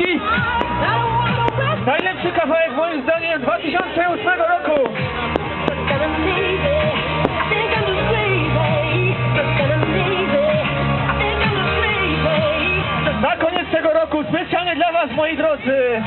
Polski! Najlepszy kawałek moim zdaniem 2008 roku! Na koniec tego roku specjalnie dla Was, moi drodzy!